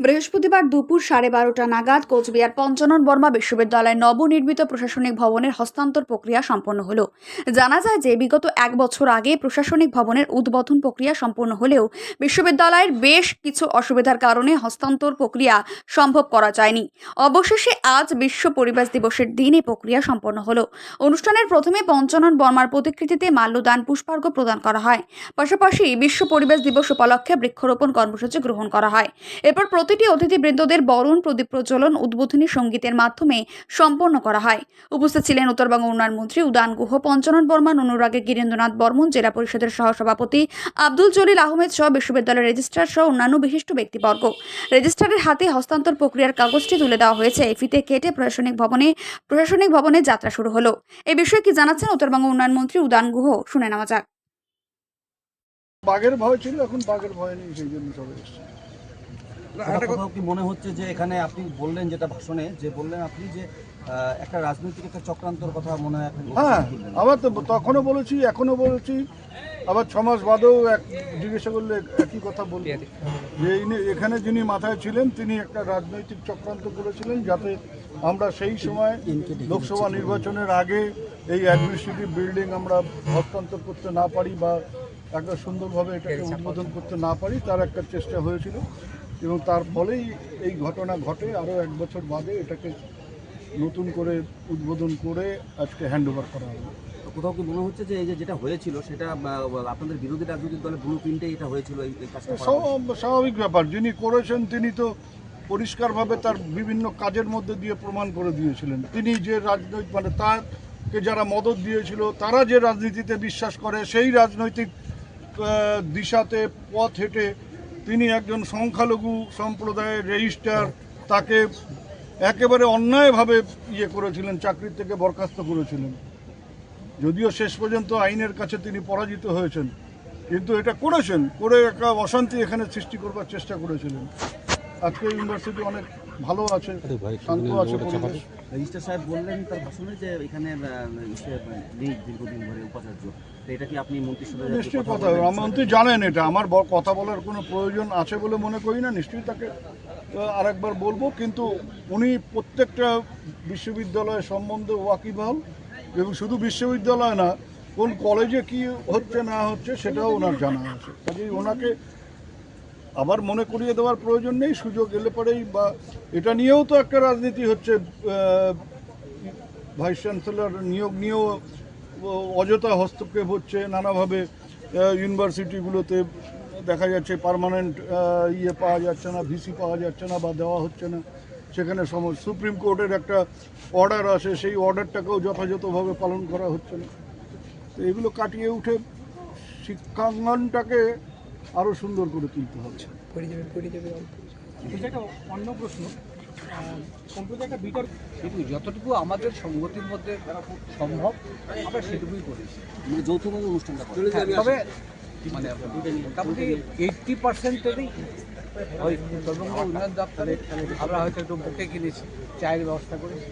বৃহস্পতিবার দুপুর সাড়ে বারোটা নাগাদ কোচবিহার পঞ্চানন বর্মা বিশ্ববিদ্যালয়ের নবনির্মিত প্রশাসনিক ভবনের হস্তান্তর প্রক্রিয়া সম্পন্ন হলো। জানা যায় যে, বিগত এক বছর আগে প্রশাসনিক ভবনের উদ্বোধন প্রক্রিয়া সম্পন্ন হলেও বিশ্ববিদ্যালয়ের বেশ কিছু অসুবিধার কারণে হস্তান্তর প্রক্রিয়া সম্ভব করা যায়নি। অবশেষে আজ বিশ্ব পরিবেশ দিবসের দিন প্রক্রিয়া সম্পন্ন হলো। অনুষ্ঠানের প্রথমে পঞ্চানন বর্মার প্রতিকৃতিতে মাল্যদান পুষ্পার্ঘ প্রদান করা হয়। পাশাপাশি বিশ্ব পরিবেশ দিবস উপলক্ষে বৃক্ষরোপণ কর্মসূচি গ্রহণ করা হয়। এরপর প্রতিটি অতিথিবৃন্দদের বরণ প্রদীপ প্রজ্বলন উদ্বোধনী সঙ্গীতের মাধ্যমে সম্পন্ন করা হয়। উপস্থিত ছিলেন উত্তরবঙ্গ উন্নয়ন মন্ত্রী উদান গুহ, পঞ্চানন বর্মান অনুরাগে গিরেন্দ্রনাথ বর্মন, জেলা পরিষদের সহসভাপতি আব্দুল জলিল আহমেদ সহ বিশ্ববিদ্যালয়ের রেজিস্ট্রার সহ অন্যান্য বিশিষ্ট ব্যক্তিবর্গ। রেজিস্ট্রারের হাতে হস্তান্তর প্রক্রিয়ার কাগজটি তুলে দেওয়া হয়েছে। ফিতে কেটে প্রশাসনিক ভবনে প্রশাসনিক ভবনে যাত্রা শুরু হলো। এ বিষয়ে কি জানাচ্ছেন উত্তরবঙ্গ উন্নয়ন মন্ত্রী উদান গুহ? শুনে নেওয়া যাক। বাঘের ভয় ছিল, এখন বাঘের ভয় নেই, সেই জন্য সবাই কোথাও কি মনে হচ্ছে যে এখানে আপনি বললেন যেটা ভাষণে যে বললেন আপনি যে একটা রাজনৈতিক একটা চক্রান্তর কথা মনে হয় হ্যাঁ আবার তো তখনও বলেছি এখনও বলেছি। আবার ছ মাস বাদেও এক জিজ্ঞাসা করলে একই কথা বলব। যে ইনি- এখানে যিনি মাথায় ছিলেন তিনি একটা রাজনৈতিক চক্রান্ত করেছিলেন যাতে আমরা সেই সময় লোকসভা নির্বাচনের আগে এই অ্যাডমিনিস্ট্রেটিভ বিল্ডিং আমরা হস্তান্তর করতে না পারি বা একটা সুন্দরভাবে এটাকে উদ্বোধন করতে না পারি তার একটা চেষ্টা হয়েছিল। এবং তার ফলেই এই ঘটনা ঘটে। আরও এক বছর বাদে এটাকে নতুন করে উদ্বোধন করে আজকে হ্যান্ড ওভার করা তো কোথাও কি মনে হচ্ছে যে এই যে যেটা হয়েছিল সেটা আপনাদের বিরোধী রাজনৈতিক দলের ব্লু প্রিন্টে এটা হয়েছিল এই স্বাভাবিক- স্বাভাবিক ব্যাপার। যিনি করেছেন তিনি তো পরিষ্কারভাবে তার বিভিন্ন কাজের মধ্যে দিয়ে প্রমাণ করে দিয়েছিলেন। তিনি যে রাজনৈতিক মানে তারকে যারা মদত দিয়েছিল তারা যে রাজনীতিতে বিশ্বাস করে সেই রাজনৈতিক দিশাতে পথ হেঁটে তিনি একজন সংখ্যালঘু সম্প্রদায়ের রেজিস্টার, তাকে একেবারে অন্যায়ভাবে ইয়ে করেছিলেন, চাকরির থেকে বরখাস্ত করেছিলেন। যদিও শেষ পর্যন্ত আইনের কাছে তিনি পরাজিত হয়েছেন, কিন্তু এটা করেছেন, করে একটা অশান্তি এখানে সৃষ্টি করবার চেষ্টা করেছিলেন। আজকে ইউনিভার্সিটি অনেক ভালো আছে শান্ত আছে পরিবেশ। রেজিস্ট্রার সাহেব বললেন তার ভাষণে যে এখানে নেই দীর্ঘদিন ধরে উপাচার্য। এটা কি আপনি মন্ত্রিসভায় নিশ্চয়ই কথা আমার মন্ত্রী জানেন এটা। আমার কথা বলার কোনো প্রয়োজন আছে বলে মনে করি না। নিশ্চয়ই তাকে আরেকবার বলব। কিন্তু উনি প্রত্যেকটা বিশ্ববিদ্যালয় সম্বন্ধে ওয়াকিবহাল এবং শুধু বিশ্ববিদ্যালয় না কোন কলেজে কি হচ্ছে না হচ্ছে সেটাও ওনার জানা আছে। কাজেই ওনাকে আবার মনে করিয়ে দেওয়ার প্রয়োজন নেই, সুযোগ এলে পরেই বা এটা নিয়েও তো একটা রাজনীতি হচ্ছে ভাইস চ্যান্সেলর নিয়োগ নিয়েও অযথা হস্তক্ষেপ হচ্ছে, নানাভাবে ইউনিভার্সিটিগুলোতে দেখা যাচ্ছে পার্মানেন্ট ইয়ে পাওয়া যাচ্ছে না, ভিসি পাওয়া যাচ্ছে না বা দেওয়া হচ্ছে না। সেখানে সুপ্রিম কোর্টের একটা অর্ডার আসে, সেই অর্ডারটাকেও যথাযথভাবে পালন করা হচ্ছে না। তো এগুলো কাটিয়ে উঠে শিক্ষাঙ্গনটাকে আরও সুন্দর করে তুলতে হচ্ছে এটা একটা অন্য প্রশ্ন। কিন্তু যতটুকু আমাদের সংগতির মধ্যে সম্ভব আমরা সেটুকুই করেছি। মানে যৌথভাবে অনুষ্ঠানটা। হ্যাঁ, তবে মানে মোটামুটি এইটটি পার্সেন্টেরই ওই উত্তরবঙ্গ উন্নয়ন দপ্তরে আমরা হয়তো একটু বুকে কিনেছি চায়ের ব্যবস্থা করেছি।